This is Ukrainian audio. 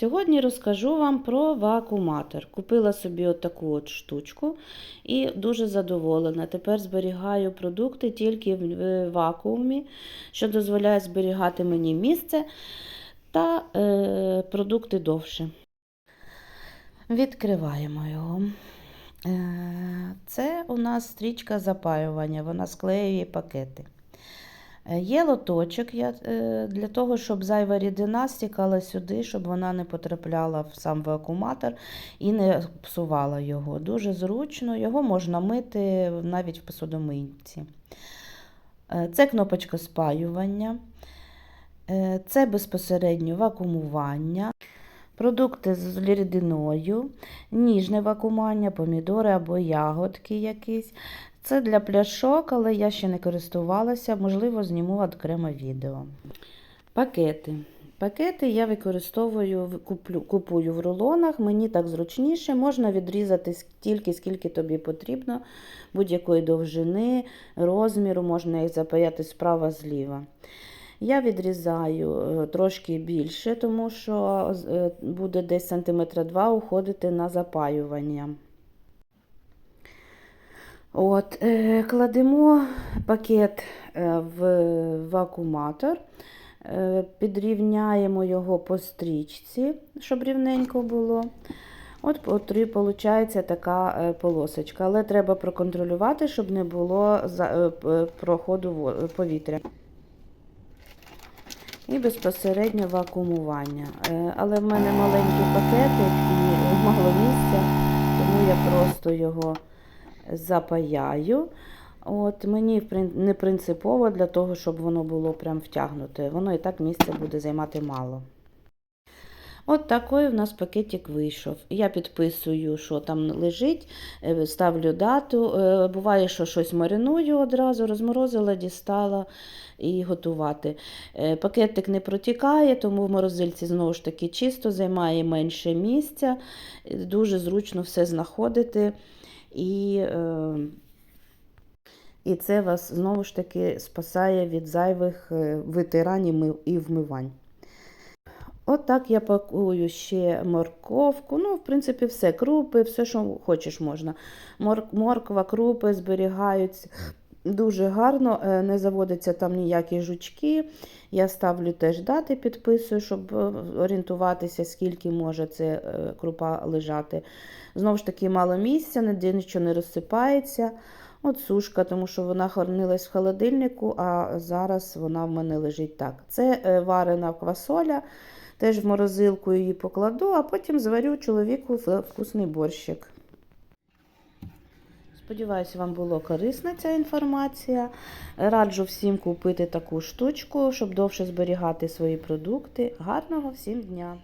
Сьогодні розкажу вам про вакууматор. Купила собі отаку от штучку і дуже задоволена. Тепер зберігаю продукти тільки в вакуумі, що дозволяє зберігати мені місце та е, продукти довше. Відкриваємо його. Е, Це у нас стрічка запаювання, вона склеює пакети. Е, Є лоточок е, для того, щоб зайва рідина стікала сюди, щоб вона не потрапляла в сам вакууматор і не псувала його. Дуже зручно, його можна мити навіть в посудомийці. Е, Це кнопочка спаювання, це безпосередньо вакуумування. Продукти з рідиною, ніжне вакуумування, помідори або ягодки якісь. Це для пляшок, але я ще не користувалася, можливо, зніму окреме відео. Пакети. Пакети я використовую, куплю, купую в рулонах, мені так зручніше, можна відрізати стільки, скільки тобі потрібно, будь-якої довжини, розміру, можна їх запаяти справа зліва. Я відрізаю е, трошки більше, тому що е, буде десь сантиметра два уходити на запаювання. От, е, кладемо пакет е, в вакууматор, е, підрівняємо його по стрічці, щоб рівненько було. От виходить така полосочка, але треба проконтролювати, щоб не було проходу повітря. І безпосередньо вакуумування. Але в мене маленький пакетик і мало місця, тому я просто його запаяю. От Мені не принципово для того, щоб воно було прям втягнуте. Воно і так місця буде займати мало. От такий в нас пакетик вийшов. Я підписую, що там лежить, е, ставлю дату. Е, Буває, що щось мариную одразу, розморозила, дістала і готувати. Е, Пакетик не протікає, тому в морозильці знову ж таки чисто, займає менше місця. Дуже зручно все знаходити. І, е, і це вас знову ж таки спасає від зайвих е, витирань і мив- і вмивань. От так я пакую ще морковку. Ну, в принципі, все, крупи, все, що хочеш можна. Морква, крупи зберігаються дуже гарно, е, не заводяться там ніякі жучки. Я ставлю теж дати, підписую, щоб е, орієнтуватися, скільки може це е, крупа лежати. Знову ж таки, мало місця, ніде нічого не розсипається. От сушка, тому що вона хранилась в холодильнику, а зараз вона в мене лежить так. Це варена квасоля. Теж в морозилку її покладу, а потім зварю чоловіку вкусний борщик. Сподіваюся, вам було корисна ця інформація. Раджу всім купити таку штучку, щоб довше зберігати свої продукти. Гарного всім дня!